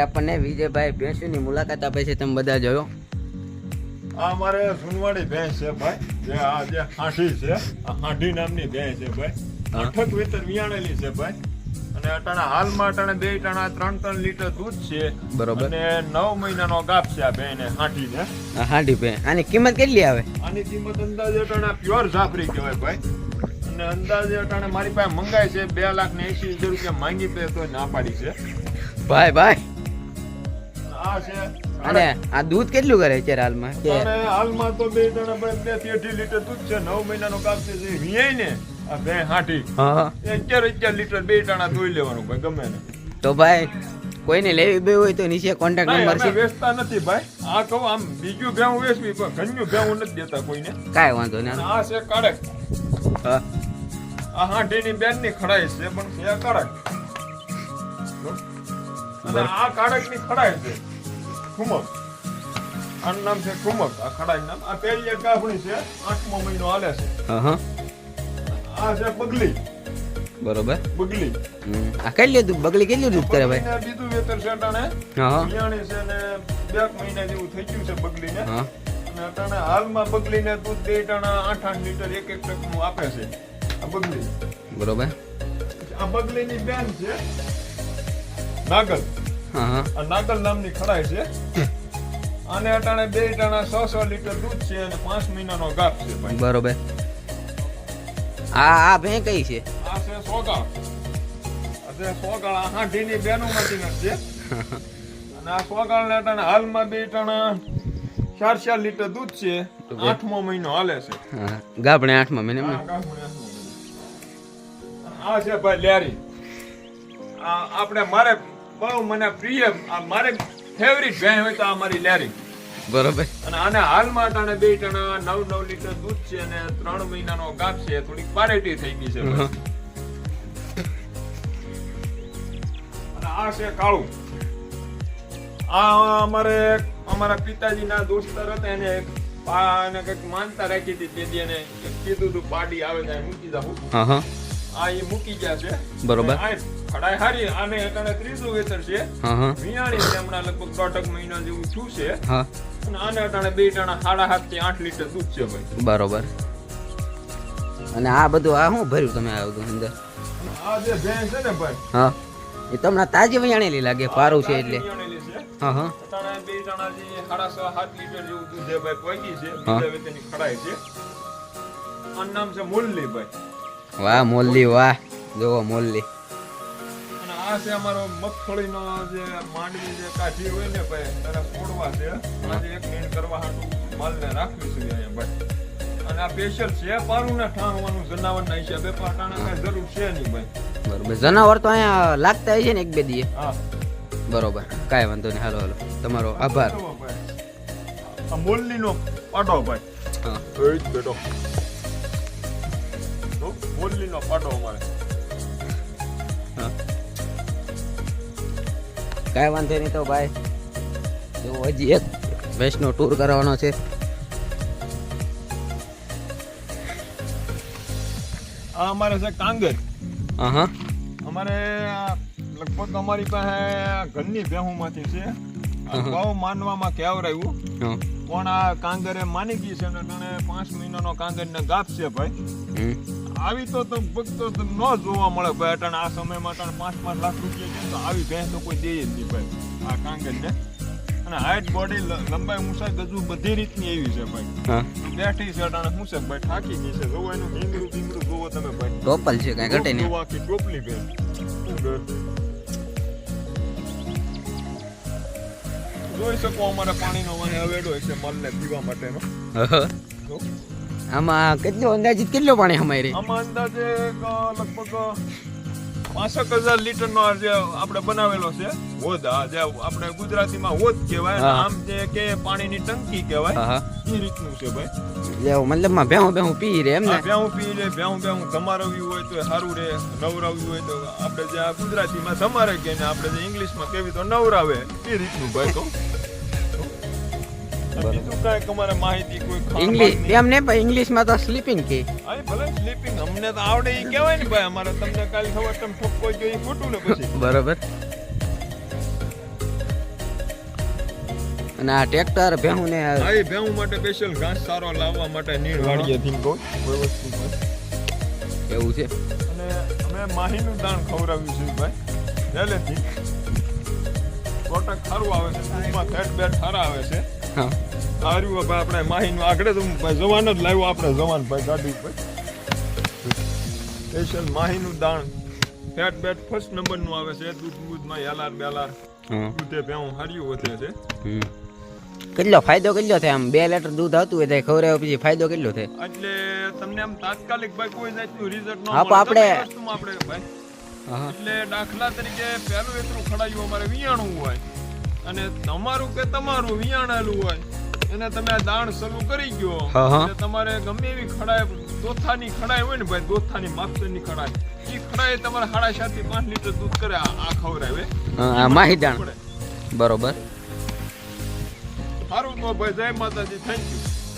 આપણને વિજયભાઈ ભેંસુની મુલાકાત આપે છે તમે બધા જોયો. આ મારે સુનવાડી ભેંસ છે ભાઈ જે આ જે હાંઠી છે આ હાંઠી નામની ભેંસ છે ભાઈ. અઠક વેતર વિયાણેલી છે ભાઈ. અને અટાણા હાલમાં અટાણે બે ટાણા ત્રણ ત્રણ લીટર દૂધ છે. બરોબર. અને નવ મહિનાનો ગાપ છે આ બેને હાંઠી ને હાંડી ભેં આની કિંમત કેટલી આવે? આની કિંમત અંદાજે અટાણા પ્યોર જાફરી કહેવાય ભાઈ. અને અંદાજે અટાણે મારી પાસે મંગાય છે બે લાખ ને એસી હજાર રૂપિયા માંગી પે તો ના પાડી છે. ભાઈ ભાઈ. અને આ દૂધ કેટલું કરે છે હાલમાં? કે હાલમાં તો બે જણા બેથી અઢી લીટર દૂધ છે. નવ મહિનાનો ગાપ છે. જે વિયાય ને આ બે હાટી હા. અત્યારે અગિયાર લીટર બે ટાણા દોઈ લેવાનું ભાઈ ગમે ને. તો ભાઈ કોઈને લેવી બે હોય તો નીચે કોન્ટેક્ટ નંબર છે. વેચતા નથી ભાઈ. આ કહું આમ બીજું ભેવું વેચવી પણ ઘરનું ભેવું નથી દેતા કોઈને. કાંઈ વાંધો નહીં આ છે કડક. હા. આ હાંડીની બેનની ખડાઈ છે પણ છે કડક. અને આ કાઢકની ખડાઈ છે. ખુમક. આનું નામ છે ખુમક. આ ખડાઈ નામ. આ પહેલી ગાભણી છે. આઠમો મહિનો હાલે છે. હા હા આ છે બગલી. બરોબર. બગલી. આ કઈ લીધું? બગલી કેટલું દૂધ કરે ભાઈ? બીજું વેતર છે અટાણે. હા હા છે ને બે મહિના જેવું થઈ ગયું છે બગલીને. હા અને અટાણે હાલમાં બગલીને દૂધ બે ટાણા આઠ આઠ લીટર એક એક નું આપે છે. આ બગલી. બરોબર. આ બગલીની બેન છે હા આ નાગલ નામની ખડાય છે. અને અટાણે બે ટાણા છ સો લીટર દૂધ છે અને પાંચ મહિનાનો ગાપ છે ભાઈ. બરોબર. આ આ ભે કઈ છે? આ છે સોગાળ. છે સોગાળ આ હાંઢીની બેનોમાંથી છે. અને આ સોગાળ ને અટાણે હાલમાં બે ટાણા ચાર ચાર લીટર દૂધ છે. આઠમો મહિનો હાલે છે. ગાભણે આઠમા મહિને આ છે ભાઈ લેરી. આપણે મારે બહુ મને પ્રિય આ મારે ફેવરિટ ભેં હોય તો આ મારી લેરી. બરોબર. અને આને હાલમાં અટાણે બે ટણા નવ નવ લીટર દૂધ છે અને ત્રણ મહિનાનો ગાપ છે થોડીક પારેટી થઈ ગઈ છે અને આ છે કાળું. આ અમારે અમારા પિતાજીના દોસ્તર હતા એને પાને કંઈક માનતા રાખી હતી તે દી એને કીધું હતું પાડી આવે ત્યાં મૂકી જાઉં. હા હા. આ એ મૂકી ગયા છે. બરોબર. ખડાઈ હારી આને અટાણે ત્રીજું વેતર છે. વિયાણી છે હમણાં લગભગ દોઢક મહિના જેવું થયું છે. હા. અને આને અટાણે બે ટણા સાડા સાતથી આઠ લીટર દૂધ છે ભાઈ. બરોબર. અને આ બધું આ શું ભર્યું તમે આ બધું અંદર? આ જે ભેંસ છે ને ભાઈ હા. એ તમને તાજી વયાણેલી લાગે પારું છે એટલે. હા હા. અટાણે બે ટણા જે સાડા સાત લીટર જેવું દૂધ છે ભાઈ પહોંચી છે બીજા વેતરની ખડાઈ છે. આનું નામ છે મુરલી ભાઈ. વાહ મોલ્લી વાહ. જોવો મોલ્લી. આ છે અમારો મગફળીનો જે માંડવી જે કાઢી હોય ને ભાઈ તારા ફોડવા છે. આજે એક મિનિટ કરવા હાટું માલને રાખ્યું છે અહીંયા ભાઈ. અને આ સ્પેશિયલ છે પારું ને ઠાણવાનું જનાવરના હિસાબે પાટાણા કાંઈ જરૂર છે નહીં ભાઈ. બરોબર. જનાવર તો અહીંયા લાગતા હોય છે ને એક બે દીએ. હા. બરોબર. કાંઈ વાંધો નહીં. હાલો હાલો. તમારો આભાર. આ મોરલીનો પાડો ભાઈ. હા. એ જ બેટો પાડો અમારે. હા. કાંઈ વાંધો નહીં તો ભાઈ. જો હજી એક વેસ્ટનો ટૂર કરવાનો છે. આ અમારે છે કાંગર. હા અમારે લગભગ અમારી પાસે ઘરની ભેહુંમાંથી છે. બહુ માનવામાં કેવરાયું. પણ આ કાંગરે માની ગઈ છે અને તને પાંચ મહિનાનો કાંગરને ગાપ છે ભાઈ. આવી તો તમે ભક્તો ન જોવા મળે ભાઈ. અટાણે આ સમયમાં અટાણે પાંચ પાંચ લાખ રૂપિયા છે તો આવી ભેંસ તો કોઈ દે જ નહીં ભાઈ. આ કાંગર છે. અને હાઈટ બોડી લંબાઈ ઊંચાઈ ગજુ બધી રીતની એવી છે ભાઈ. બેઠી છે અટાણે શું છે ભાઈ? થાકી ગઈ છે. જોવો એનું ભીંગરું ભીંગરું જોવો તમે ભાઈ. ટોપલ છે કઈ ઘટે નહીં. જોવો આખી ટોપલી ભેંસ. જોઈ શકો અમારે પાણીનો વાહે અવેડો છે મલને પીવા માટેનો. આમાં કેટલો અંદાજિત કેટલું પાણી સમાય રે? આમાં અંદાજે લગભગ પાસઠ હજાર લીટરનો જે આપણે બનાવેલો છે હોદ જે આપણે ગુજરાતીમાં હોદ કહેવાય આમ જે કે પાણીની ટંકી કહેવાય હા એ રીતનું છે ભાઈ. મતલબમાં ભેહું ભેહું પી રે એમ ને? ભેહું પી રે ભેહું ભેહું ધમારવ્યું હોય તો સારું રે નવરાવ્યું હોય તો આપણે જે આ ગુજરાતીમાં ધમારે કે ને આપણે જે ઇંગ્લિશમાં કેવી તો નવરાવે એ રીતનું ભાઈ કહું. બીજું કાંઈક અમારે માહિતી કોઈ ઇંગ્લિશ એમ ને પણ ઇંગ્લિશમાં તો સ્લીપિંગ કે. અરે ભલે સ્લીપિંગ અમને તો આવડે એ કહેવાય ને ભાઈ અમારે તમને કાલ સવાર તમે ઠપકો જો ઈ ખોટું ને પછી. બરોબર. અને આ ટ્રેક્ટર ભેહું ને હા એ ભેહું માટે સ્પેશિયલ ઘાસ સારો લાવવા માટે નીણ વાડીએથી કોઈ વ્યવસ્થિત એવું છે. અને અમે માહીનું દાણ ખવડાવ્યું છે ભાઈ પહેલેથી. કોટક સારું આવે છે ટૂંકમાં ફેટ બેટ સારા આવે છે. સારું હવે આપણે માહીનું આગળ તો ભાઈ જવાન જ લાવ્યો આપણે જવાન ભાઈ ગાડી ઉપર. સ્પેશિયલ માહીનું દાણ. ફેટ બેટ ફર્સ્ટ નંબરનું આવે છે. દૂધ દૂધમાં યાલાર બેલાર દૂધે ભેહું હાર્યું વધે છે. કેટલો ફાયદો કેટલો થાય આમ? બે લીટર દૂધ આવતું હોય તો ખવડાવ્યા પછી ફાયદો કેટલો થાય? એટલે તમને આમ તાત્કાલિક ભાઈ કોઈ જાતનું રિઝલ્ટ ન હા, આપણે- આપણે ભાઈ. એટલે દાખલા તરીકે પહેલું એટલું ખડાયું અમારે વિયાણું હોય. અને તમારું કે તમારું વિયાણાલું હોય એને તમે આ દાણ શરૂ કરી ગયો. એટલે તમારે ગમે એવી ખડાય દોથાની ખડાય હોય ને ભાઈ દોથાની માસ્ટરની ખડાય એ ખડાય તમારે સાડા સાતથી પાંચ લીટર દૂધ કરે આ આ ખવડાવે. આ માહી દાણ. બરોબર. સારું તો ભાઈ જય માતાજી થેન્ક યુ